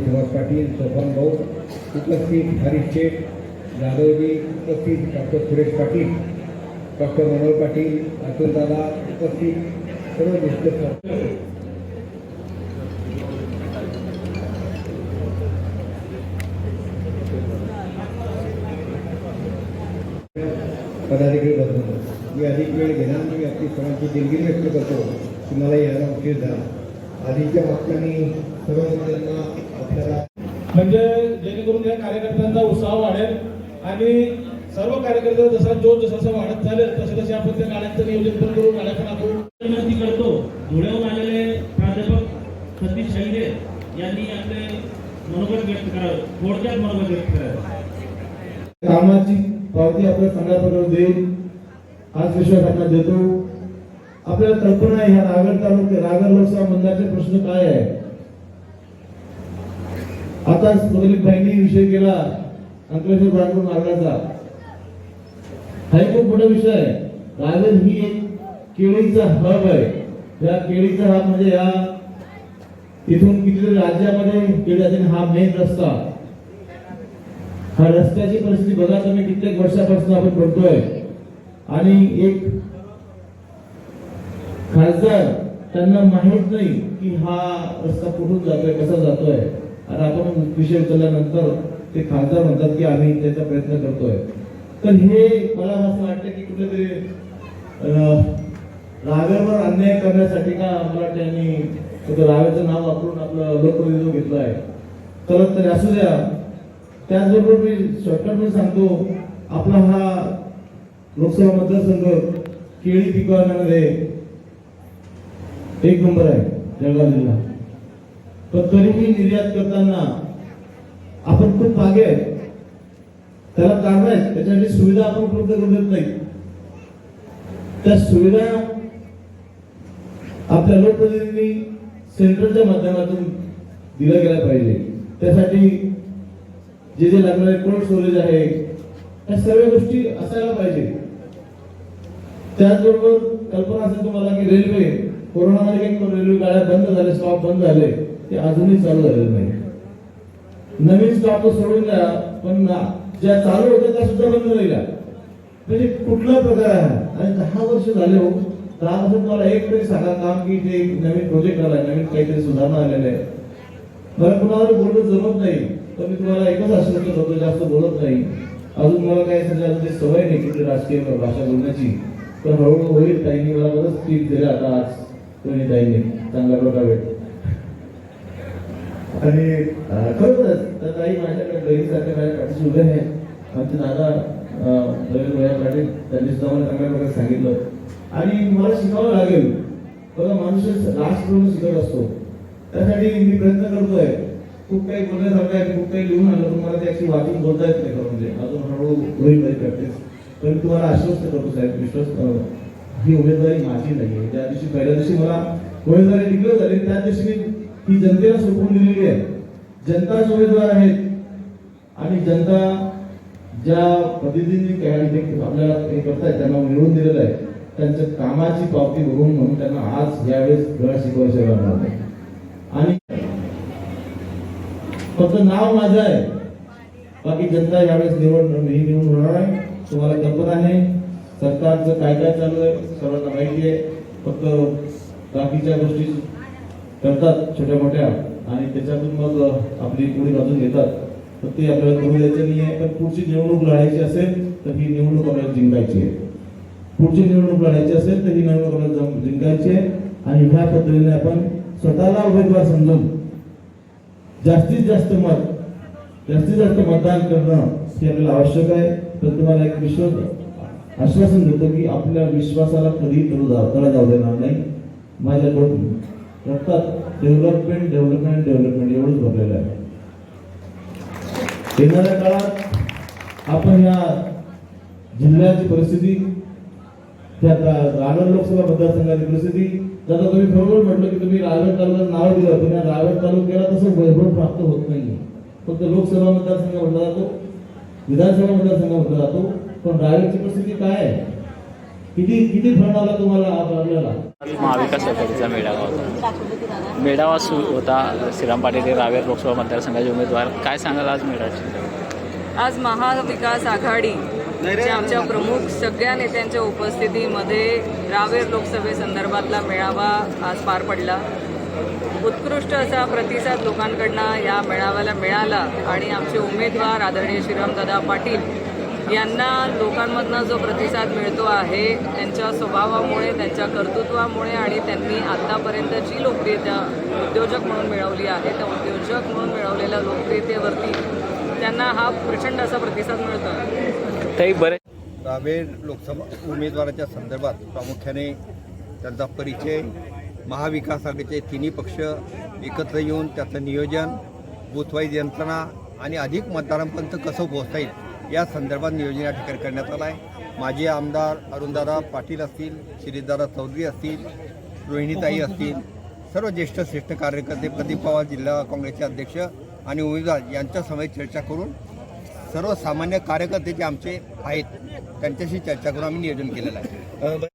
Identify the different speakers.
Speaker 1: सुभाष पाटील सोपान भाऊ उपस्थित हरीश शेठ जाधवजी उपस्थित डॉक्टर सुरेश पाटील डॉक्टर मनोहर पाटील अतुल दादा उपस्थित सर्व ज्येष्ठ पदाधिकारी बदलतो मी अधिक वेळ घेणार मी आपली सर्वांची दिलगिरी व्यक्त करतो. तुम्हाला यायला उशीर झाला आधीच्या वक्त्यांनी सर्व आपल्याला
Speaker 2: म्हणजे जेणेकरून या कार्यकर्त्यांचा उत्साह वाढेल आणि सर्व कार्यकर्ते जसा जो जसं वाढत चालेल तसे तसे आपण त्या गाड्यांचं नियोजन पण करू गाड्या पण आपण
Speaker 3: विनंती करतो. धुळ्याहून आलेले प्राध्यापक सतीश शैले यांनी आपले मनोगत व्यक्त करावं. थोडक्यात मनोगत व्यक्त करावं.
Speaker 4: कामाची पावती आपल्या प्रकारे देईल हाच विश्वास आपण देतो. आपल्याला कल्पना आहे ह्या रागर तालुक्या रागर लोकसभा मंडळाचे प्रश्न काय आहे? आता स्वतंत्र भाईंनी विषय केला अंकलेश्वर बांधून मार्गाचा. हा एक खूप मोठा विषय आहे. रागर ही एक केळीचा हब आहे. या केळीचा हब म्हणजे या इथून कितीतरी राज्यामध्ये केळी जाते हा मेन रस्ता. हा रस्त्याची परिस्थिती बघा तुम्ही कित्येक वर्षापासून आपण बघतोय. आणि एक खासदार त्यांना माहीत नाही की हा रस्ता कुठून जातोय कसा जातोय. आणि आपण विषय उचलल्यानंतर ते खासदार म्हणतात की आम्ही त्याचा प्रयत्न करतोय. तर हे मला असं वाटतं की कुठेतरी अं, रावेवर अन्याय करण्यासाठी का मला त्यांनी फक्त रावेचं नाव वापरून आपलं लोकप्रतिनिधित्व घेतलं आहे. तर तरी असू द्या. त्याचबरोबर मी शॉर्टकट मी सांगतो आपला हा लोकसभा मतदारसंघ केळी पिकवण्यामध्ये एक नंबर आहे. जळगाव जिल्हा पण तरीही निर्यात करताना आपण खूप मागे आहे त्याला कारण आहे त्याच्यासाठी सुविधा आपण उपलब्ध करून देत नाही त्या सुविधा आपल्या लोकप्रतिनिधी सेंट्रलच्या माध्यमातून दिल्या गेल्या पाहिजे. त्यासाठी जे जे लागणारे कोल्ड स्टोरेज आहे या सर्व गोष्टी असायला पाहिजे. त्याचबरोबर कल्पना असेल तुम्हाला की रेल्वे कोरोनामध्ये काही रेल्वे गाड्या बंद झाल्या स्टॉप बंद झाले ते अजूनही चालू झालेले नाही. नवीन स्टॉप सोडून द्या पण ज्या चालू होत्या त्या सुद्धा बंद राहिल्या. म्हणजे कुठला प्रकार आहे आणि दहा वर्ष झाले हो दहा वर्षात मला एक तरी सांगा काम की ते नवीन प्रोजेक्ट आलाय नवीन काहीतरी सुधारणा आलेल्या आहे. मला कुणावर बोलणं जमत नाही तर मी तुम्हाला एकच आश्वस्त करतो जास्त बोलत नाही. अजून मला काय सध्या ते सवय नाही कुठली राजकीय भाषा बोलण्याची. पण हळूहळू होईल ताईंनी मला बरंच टीप दिल्या आता आज. कोणी चांगला चांगल्या प्रकारे आणि अं, खरोखरच त्या ताई माझ्याकडे बहिणीसारख्या माझ्या पाठीशी उभे आहे? आमचे दादा रवी रवींद्र पाटील त्यांनी सुद्धा मला चांगल्या प्रकारे सांगितलं. आणि मला शिकावं लागेल. बघा माणूस लास्ट करून शिकत असतो. त्यासाठी मी प्रयत्न करतोय. खूप काही बोलण्यासारखं आहे खूप काही लिहून आलं तुम्हाला ते actually वाचून बोलता येत नाही खरं म्हणजे. अजून हळूहळू होईल प्रॅक्टिस पण तुम्हाला आश्वस्त करतो साहेब विश्वास ही उमेदवारी माझी नाही आहे ज्या दिवशी पहिल्या दिवशी मला उमेदवारी डिक्लेअर झाली त्या दिवशी मी ही जनतेला सोपवून दिलेली आहे. जनताच उमेदवार आहेत. आणि जनता ज्या पद्धतीने आपल्याला हे करतायत त्यांना मिळवून दिलेलं आहे त्यांच्या कामाची पावती बघून म्हणून त्यांना आज यावेळेस गळा शिकवायचे लागणार नाही आणि फक्त नाव माझं आहे. बाकी जनता यावेळेस निवड ही निवडून होणार आहे. तुम्हाला कल्पना आहे. सरकारचं काय काय चालू आहे सर्वांना माहिती आहे. फक्त बाकीच्या गोष्टी करतात छोट्या मोठ्या आणि त्याच्यातून मग आपली पुढे बाजून घेतात. तर ते आपल्याला करू द्यायचं नाही आहे. पण पुढची निवडणूक लढायची असेल तर ही निवडणूक आपल्याला जिंकायची आहे. पुढची निवडणूक लढायची असेल तर ही निवडणूक आपल्याला जिंकायची आहे. आणि ह्या पद्धतीने आपण स्वतःला उमेदवार समजून जास्तीत जास्त मत जास्तीत जास्त मतदान करणं हे आपल्याला आवश्यक आहे. तर तुम्हाला एक विश्वास आश्वासन देतो की आपल्या विश्वासाला कधी तडा तळा जाऊ देणार नाही. माझ्याकडून. रक्तात डेव्हलपमेंट डेव्हलपमेंट डेव्हलपमेंट एवढंच भरलेलं आहे. येणाऱ्या काळात आपण या जिल्ह्याची परिस्थिती त्या रायगड लोकसभा मतदारसंघाची परिस्थिती त्याचा तुम्ही बरोबर म्हटलं की तुम्ही रायगड तालुक्यात नाव दिलं पण या रायगड तालुक्याला तसं वैभव प्राप्त होत नाही फक्त लोकसभा मतदारसंघ म्हटला जातो विधानसभा मतदारसंघ म्हटला जातो. पण रावेरची परिस्थिती काय आहे? किती किती फंड आला तुम्हाला आपल्याला?
Speaker 5: महाविकास आघाडीचा मेळावा होता. मेळावा सुरू होता. श्रीराम पाटील हे रावेर लोकसभा मतदारसंघाचे उमेदवार. काय सांगाल आज मेळाव्याची?
Speaker 6: आज महाविकास आघाडी आमच्या प्रमुख सगळ्या नेत्यांच्या उपस्थितीमध्ये रावेर लोकसभेसंदर्भातला मेळावा आज पार पडला. उत्कृष्ट असा प्रतिसाद लोकांकडनं या मेळाव्याला मिळाला आणि आमचे उमेदवार आदरणीय श्रीरामदादा पाटील यांना लोकांमधनं जो प्रतिसाद मिळतो आहे त्यांच्या स्वभावामुळे त्यांच्या कर्तृत्वामुळे आणि त्यांनी आत्तापर्यंत जी लोकप्रियता उद्योजक म्हणून मिळवली आहे. त्या उद्योजक म्हणून मिळवलेल्या लोकप्रियतेवरती त्यांना हा प्रचंड असा प्रतिसाद मिळतो.
Speaker 5: तरी बरे
Speaker 1: रावेर लोकसभा उमेदवाराच्या संदर्भात प्रामुख्याने त्यांचा परिचय महाविकास आघाडीचे तिन्ही पक्ष एकत्र येऊन त्याचं नियोजन बुथवाईज यंत्रणा आणि अधिक मतदारांपर्यंत कसं पोहोचता येईल या संदर्भात नियोजन या ठिकाणी करण्यात आलं आहे. माजी आमदार अरुणदादा पाटील असतील श्रीदादा चौधरी असतील रोहिणीताई असतील सर्व ज्येष्ठ श्रेष्ठ कार्यकर्ते प्रदीप पवार जिल्हा काँग्रेसचे अध्यक्ष आणि उमेदवार यांच्यासमोर चर्चा करून सर्वसामान्य कार्यकर्ते जे आमचे आहेत त्यांच्याशी चर्चा करून आम्ही नियोजन केलेलं आहे.